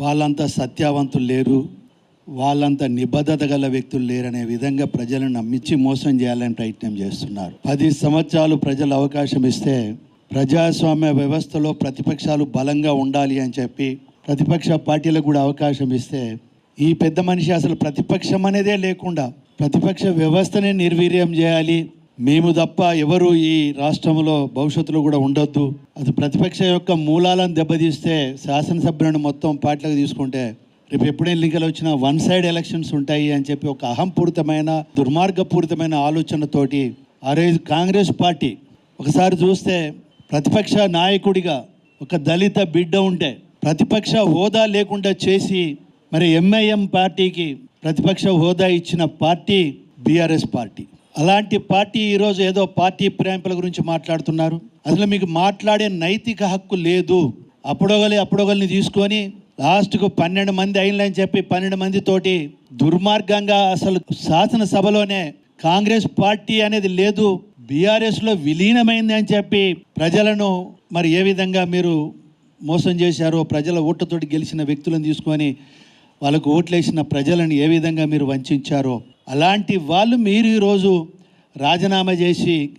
వాళ్ళంత సత్యవంతులు లేరు వాళ్ళంత నిబద్ధత గల వ్యక్తులు లేరనే విధంగా ప్రజలను నమ్మించి మోసం చేయాలని ప్రయత్నం చేస్తున్నారు. పది సంవత్సరాలు ప్రజలు అవకాశం ఇస్తే ప్రజాస్వామ్య వ్యవస్థలో ప్రతిపక్షాలు బలంగా ఉండాలి అని చెప్పి ప్రతిపక్ష పార్టీలకు కూడా అవకాశం ఇస్తే ఈ పెద్ద మనిషి అసలు ప్రతిపక్షం అనేదే లేకుండా ప్రతిపక్ష వ్యవస్థనే నిర్వీర్యం చేయాలి మేము తప్ప ఎవరు ఈ రాష్ట్రంలో భవిష్యత్తులో కూడా ఉండొద్దు. అది ప్రతిపక్ష యొక్క మూలాలను దెబ్బతీస్తే శాసనసభ్యులను మొత్తం పార్టీలకు తీసుకుంటే రేపు ఎప్పుడైనా ఎన్నికలు వచ్చినా వన్ సైడ్ ఎలక్షన్స్ ఉంటాయి అని చెప్పి ఒక అహంపూరితమైన దుర్మార్గపూరితమైన ఆలోచనతోటి అరే కాంగ్రెస్ పార్టీ ఒకసారి చూస్తే ప్రతిపక్ష నాయకుడిగా ఒక దళిత బిడ్డ ఉంటే ప్రతిపక్ష హోదా లేకుండా చేసి మరి ఎంఐఎం పార్టీకి ప్రతిపక్ష హోదా ఇచ్చిన పార్టీ బీఆర్ఎస్ పార్టీ. అలాంటి పార్టీ ఈరోజు ఏదో పార్టీ ప్రేమికుల గురించి మాట్లాడుతున్నారు. అసలు మీకు మాట్లాడే నైతిక హక్కు లేదు. అప్పుడొగలి అప్పుడొగలిని తీసుకొని లాస్ట్కు పన్నెండు మంది అయినని చెప్పి పన్నెండు మంది తోటి దుర్మార్గంగా అసలు శాసనసభలోనే కాంగ్రెస్ పార్టీ అనేది లేదు. బీఆర్ఎస్లో విలీనమైంది అని చెప్పి ప్రజలను మరి ఏ విధంగా మీరు మోసం చేశారో ప్రజల ఓట్లతోటి గెలిచిన వ్యక్తులను తీసుకొని వాళ్ళకు ఓట్లేసిన ప్రజలను ఏ విధంగా మీరు వంచారో అలాంటి వాళ్ళు మీరు ఈరోజు రాజీనామా చేసి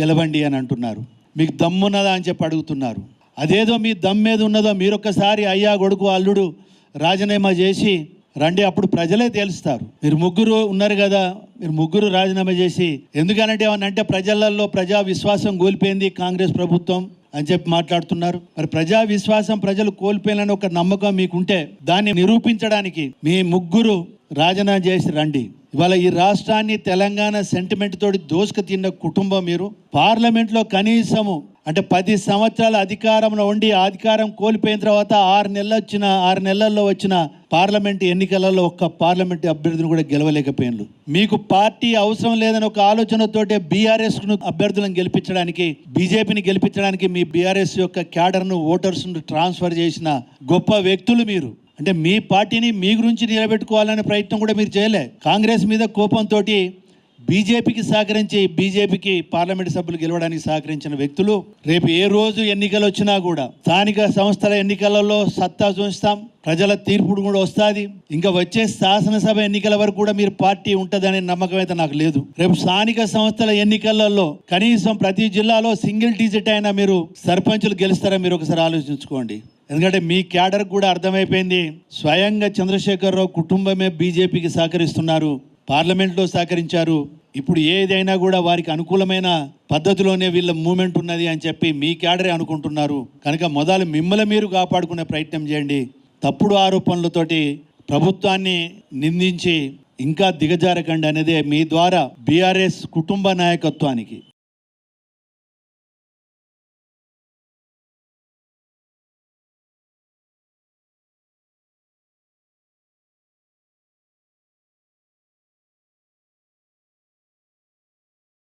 గెలవండి అని అంటున్నారు. మీకు దమ్మున్నదా అని చెప్పి అడుగుతున్నారు. అదేదో మీ దమ్ మీద ఉన్నదో మీరొక్కసారి అయ్యా కొడుకు అల్లుడు రాజీనామా చేసి రండి అప్పుడు ప్రజలే తేలుస్తారు. మీరు ముగ్గురు ఉన్నారు కదా మీరు ముగ్గురు రాజీనామా చేసి ఎందుకనంటే ఏమన్నా అంటే ప్రజలలో ప్రజా విశ్వాసం కోల్పోయింది కాంగ్రెస్ ప్రభుత్వం అని చెప్పి మాట్లాడుతున్నారు. మరి ప్రజా విశ్వాసం ప్రజలు కోల్పోయాలని ఒక నమ్మకం మీకుంటే దాన్ని నిరూపించడానికి మీ ముగ్గురు రాజీనామా చేసి రండి. ఇవాళ ఈ రాష్ట్రాన్ని తెలంగాణ సెంటిమెంట్ తోటి దోసుకు తిన్న కుటుంబం మీరు. పార్లమెంట్లో కనీసము అంటే పది సంవత్సరాల అధికారంలో ఉండి అధికారం కోల్పోయిన తర్వాత ఆరు నెలలు వచ్చిన ఆరు నెలల్లో వచ్చిన పార్లమెంట్ ఎన్నికలలో ఒక్క పార్లమెంట్ అభ్యర్థిని కూడా గెలవలేకపోయినారు. మీకు పార్టీ అవసరం లేదని ఒక ఆలోచనతోటే బీఆర్ఎస్ను అభ్యర్థులను గెలిపించడానికి బీజేపీని గెలిపించడానికి మీ బీఆర్ఎస్ యొక్క క్యాడర్ను ఓటర్స్ను ట్రాన్స్ఫర్ చేసిన గొప్ప వ్యక్తులు మీరు. అంటే మీ పార్టీని మీ గురించి నిలబెట్టుకోవాలనే ప్రయత్నం కూడా మీరు చేయలే. కాంగ్రెస్ మీద కోపంతో బీజేపీకి సహకరించి బీజేపీకి పార్లమెంట్ సభ్యులు గెలవడానికి సహకరించిన వ్యక్తులు రేపు ఏ రోజు ఎన్నికలు వచ్చినా కూడా స్థానిక సంస్థల ఎన్నికలలో సత్తా చూస్తాం ప్రజల తీర్పుడు కూడా వస్తుంది. ఇంకా వచ్చే శాసనసభ ఎన్నికల వరకు కూడా మీరు పార్టీ ఉంటుందనే నమ్మకం అయితే నాకు లేదు. రేపు స్థానిక సంస్థల ఎన్నికలలో కనీసం ప్రతి జిల్లాలో సింగిల్ డిజిట్ అయినా మీరు సర్పంచులు గెలుస్తారా మీరు ఒకసారి ఆలోచించుకోండి. ఎందుకంటే మీ క్యాడర్ కూడా అర్థమైపోయింది. స్వయంగా చంద్రశేఖరరావు కుటుంబమే బీజేపీకి సహకరిస్తున్నారు. పార్లమెంట్లో సహకరించారు. ఇప్పుడు ఏదైనా కూడా వారికి అనుకూలమైన పద్ధతిలోనే వీళ్ళ మూమెంట్ ఉన్నది అని చెప్పి మీ క్యాడరే అనుకుంటున్నారు. కనుక మొదలు మిమ్మల్ని మీరు కాపాడుకునే ప్రయత్నం చేయండి. తప్పుడు ఆరోపణలతోటి ప్రభుత్వాన్ని నిందించి ఇంకా దిగజారకండి అనేది మీ ద్వారా బీఆర్ఎస్ కుటుంబ నాయకత్వానికి.